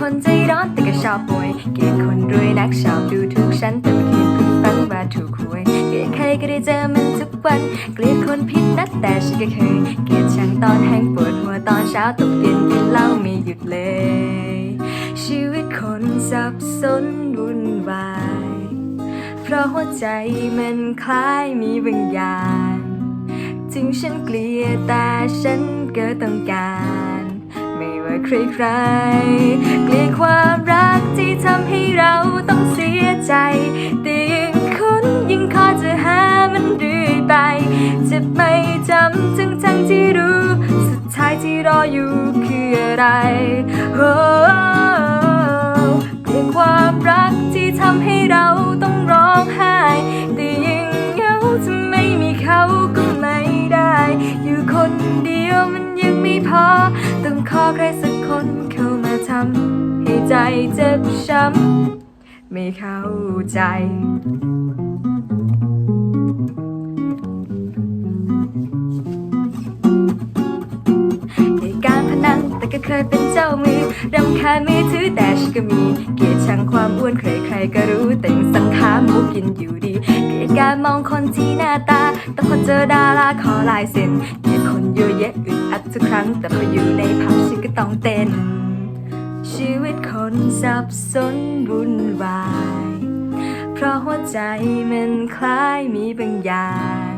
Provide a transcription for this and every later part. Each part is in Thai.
เกลียดคนรวยนักชอบดูถูกฉันแต่ไม่เคยเพิ่งฟังว่าถูกหวย เกลียดใครก็ได้เจอมันทุกวัน เกลียดคนผิดนัดแต่ฉันก็เคย เกลียดช่างตอนแห้งปวดหัวตอนเช้าตกเย็นกินเหล้าไม่หยุดเลย ชีวิตคนสับสนวุ่นวาย เพราะหัวใจมันคล้ายมีบางอย่างถึงฉันเกลียดแต่ฉันก็ต้องการ ไม่ว่าใครใครๆเกลียดความรักที่ทำให้เราต้องเสียใจ แต่ยังคุ้นยังคอจะหามันเรื่อยไป จะไม่จำทั้งทั้งที่รู้ สุดท้ายที่รออยู่คืออะไรโำให้ใจเจ็บช้ำ ไม่เข้าใจ ในการพนันแต่ก็เคยเป็นเจ้ามือรำคาญมือถือแต่ฉันก็มี เกลียดชังความอ้วนใครๆก็รู้แต่ยังสังขาหมูกินอยู่ดีเกลียดการมองคนที่หน้าตา แต่พอเจอดาราขอลายเซ็นเกลียดคนเยอะแยะอึดอัดทุกครั้ง แต่พออยู่ในผับฉันก็ต้องเต้น ชีวิตคนสับสนวุ่นวาย เพราะหัวใจมันคล้ายมีบางอย่าง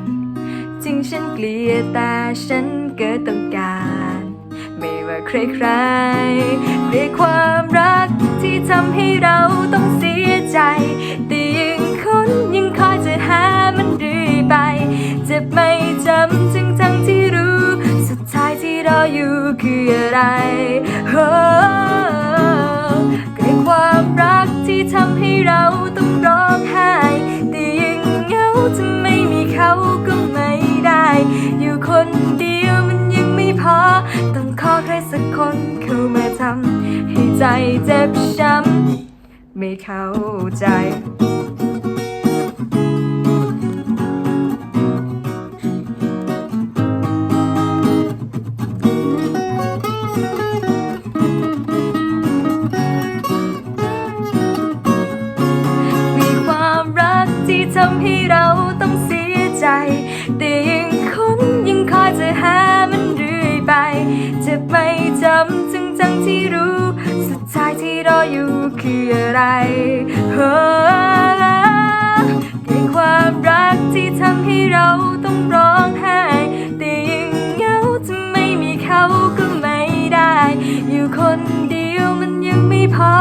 จึงฉันเกลียดแต่ฉันเก็ต้องการ ไม่ว่าใครใครๆเกลียดความรักที่ทำให้เราต้องเสียใจ แต่ยังคนยังคอยจะหามันเรื่อไป จะไม่จำทั้งทั้งที่รู้ สุดท้ายที่รออยู่คืออะไรโต้องขอใครสักคนเข้ามาทำให้ใจเจ็บช้ำไม่เข้าใจ มีความรักที่ทำให้เราต้องเสียใจแต่ รออยู่คืออะไรโอ้เกลียดความรักที่ทำให้เราต้องร้องไห้แต่ยังเหงาจะไม่มีเขาก็ไม่ได้ อยู่คนเดียวมันยังไม่พอ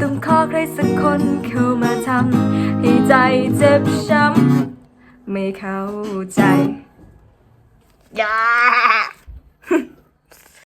ต้องขอใครสักคนเข้ามาทำให้ใจเจ็บช้ำไม่เข้าใจอย่า